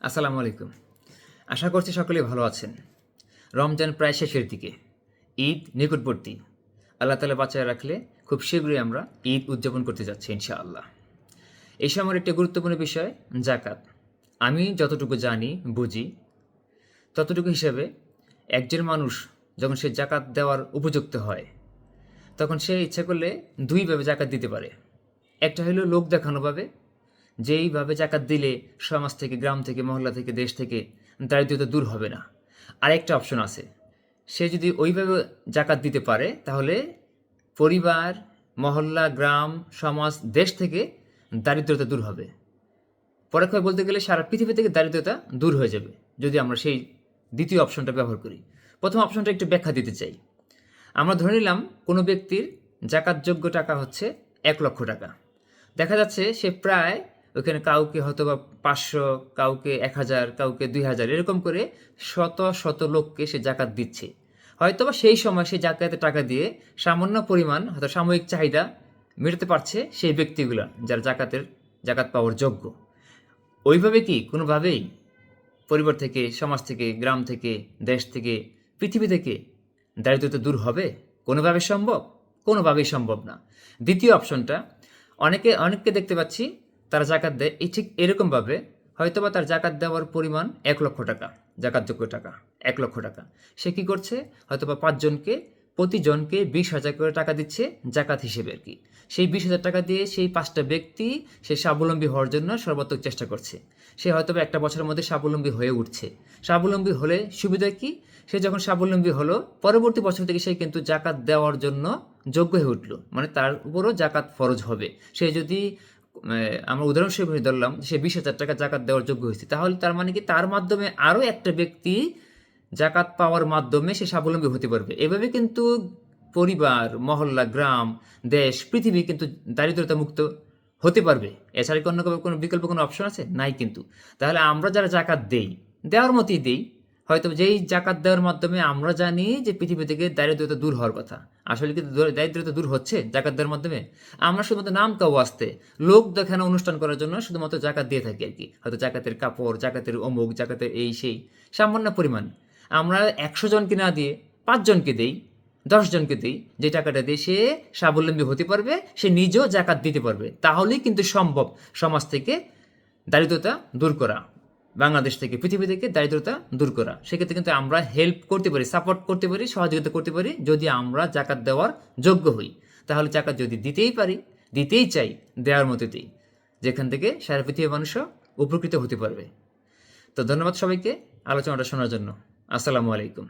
আসসালামু আলাইকুম। আশা করছি সকলে ভালো আছেন। রমজান প্রায় শেষের দিকে। ঈদ নিকটবর্তী। আল্লাহ তালা বাঁচায় রাখলে খুব শীঘ্রই আমরা ঈদ উদযাপন করতে যাচ্ছি ইনশাআল্লাহ। এই সময়ের একটি গুরুত্বপূর্ণ বিষয় জাকাত আমি যতটুকু জানি, বুঝি, ততটুকু হিসাবে একজন মানুষ যখন সে জাকাত দেওয়ার উপযুক্ত হয়, তখন সে ইচ্ছা করলে দুইভাবে জাকাত দিতে পারে। একটা হলো লোক দেখানোভাবে যেইভাবে জাকাত দিলে সমাজ থেকে, গ্রাম থেকে, মহল্লা থেকে, দেশ থেকে দারিদ্রতা দূর হবে না। আরেকটা অপশন আছে। সে যদি ওইভাবে জাকাত দিতে পারে, তাহলে পরিবার, মহল্লা, গ্রাম, সমাজ, দেশ থেকে দারিদ্রতা দূর হবে। পরোক্ষভাবে বলতে গেলে সারা পৃথিবী থেকে দারিদ্রতা দূর হয়ে যাবে, যদি আমরা সেই দ্বিতীয় অপশনটা ব্যবহার করি। প্রথম অপশনটা একটু ব্যাখ্যা দিতে চাই। আমরা ধরে নিলাম কোনো ব্যক্তির জাকাতযোগ্য টাকা হচ্ছে এক লক্ষ টাকা। দেখা যাচ্ছে সে প্রায় ওখানে কাউকে হয়তো বা পাঁচশো, কাউকে এক হাজার, কাউকে দুই হাজার, এরকম করে শত শত লোককে সে জাকাত দিচ্ছে। হয়তো বা সেই সময় সে জাকাতের টাকা দিয়ে সামান্য পরিমাণ হয়তো সাময়িক চাহিদা মেটাতে পারছে সেই ব্যক্তিগুলো যারা জাকাতের, জাকাত পাওয়ার যোগ্য। ওইভাবে কি কোনোভাবেই পরিবার থেকে, সমাজ থেকে, গ্রাম থেকে, দেশ থেকে, পৃথিবী থেকে দারিদ্রতা দূর হবে? কোনোভাবে সম্ভব? কোনোভাবেই সম্ভব না। দ্বিতীয় অপশনটা অনেকে, অনেককে দেখতে পাচ্ছি তারা জাকাত দেয়। এই ঠিক এরকমভাবে হয়তোবা তার জাকাত দেওয়ার পরিমাণ এক লক্ষ টাকা, জাকাতযোগ্য টাকা, এক লক্ষ টাকা। সে কী করছে? হয়তোবা পাঁচজনকে, প্রতিজনকে বিশ হাজার করে টাকা দিচ্ছে জাকাত হিসেবে আর কি। সেই বিশ হাজার টাকা দিয়ে সেই পাঁচটা ব্যক্তি সে স্বাবলম্বী হওয়ার জন্য সর্বাত্মক চেষ্টা করছে। সে হয়তো একটা বছরের মধ্যে স্বাবলম্বী হয়ে উঠছে। স্বাবলম্বী হলে সুবিধা কি? সে যখন স্বাবলম্বী হলো, পরবর্তী বছর থেকে সে কিন্তু জাকাত দেওয়ার জন্য যোগ্য হয়ে উঠল। মানে তার উপরও জাকাত ফরজ হবে। সে যদি আহ, আমরা উদাহরণস্বরূপ ধরলাম সে বিশ হাজার টাকা জাকাত দেওয়ার যোগ্য হয়েছে। তাহলে তার মানে কি? তার মাধ্যমে আরও একটা ব্যক্তি জাকাত পাওয়ার মাধ্যমে সে স্বাবলম্বী হতে পারবে। এভাবে কিন্তু পরিবার মহল্লা গ্রাম দেশ পৃথিবী কিন্তু দারিদ্রতা মুক্ত হতে পারবে। এছাড়া কি অন্য কোনো বিকল্প কোনো অপশন আছে? নাই কিন্তু। তাহলে আমরা যারা জাকাত দেই দেওয়ার মতোই দেই হয়তো যেই জাকাত দেওয়ার মাধ্যমে আমরা জানি যে পৃথিবী থেকে দারিদ্রতা দূর হওয়ার কথা। আসলে কি দারিদ্রতা দূর হচ্ছে জাকাত দেওয়ার মাধ্যমে? আমরা শুধুমাত্র নাম কাউ আসতে, লোক দেখানো অনুষ্ঠান করার জন্য শুধুমাত্র জাকাত দিয়ে থাকি আর কি। হয়তো জাকাতের কাপড়, জাকাতের অমুক, জাকাতের এই সেই, সামান্য পরিমাণ। আমরা একশো জনকে না দিয়ে পাঁচজনকে দেই, দশজনকে দিই, যে টাকাটা দিয়ে সে স্বাবলম্বী হতে পারবে, সে নিজেও জাকাত দিতে পারবে। তাহলেই কিন্তু সম্ভব সমাজ থেকে দারিদ্রতা দূর করা। বাংলাদেশ থেকে পৃথিবী থেকে দারিদ্রতা দূর করা। সেক্ষেত্রে কিন্তু আমরা হেল্প করতে পারি সাপোর্ট করতে পারি, সহযোগিতা করতে পারি যদি আমরা জাকাত দেওয়ার যোগ্য হই। তাহলে জাকাত যদি দিতেই পারি, দিতেই চাই, দেওয়ার মতো দিই, যেখান থেকে সারা পৃথিবীর মানুষও উপকৃত হতে পারবে। তো ধন্যবাদ সবাইকে আলোচনাটা শোনার জন্য। আসসালামু আলাইকুম।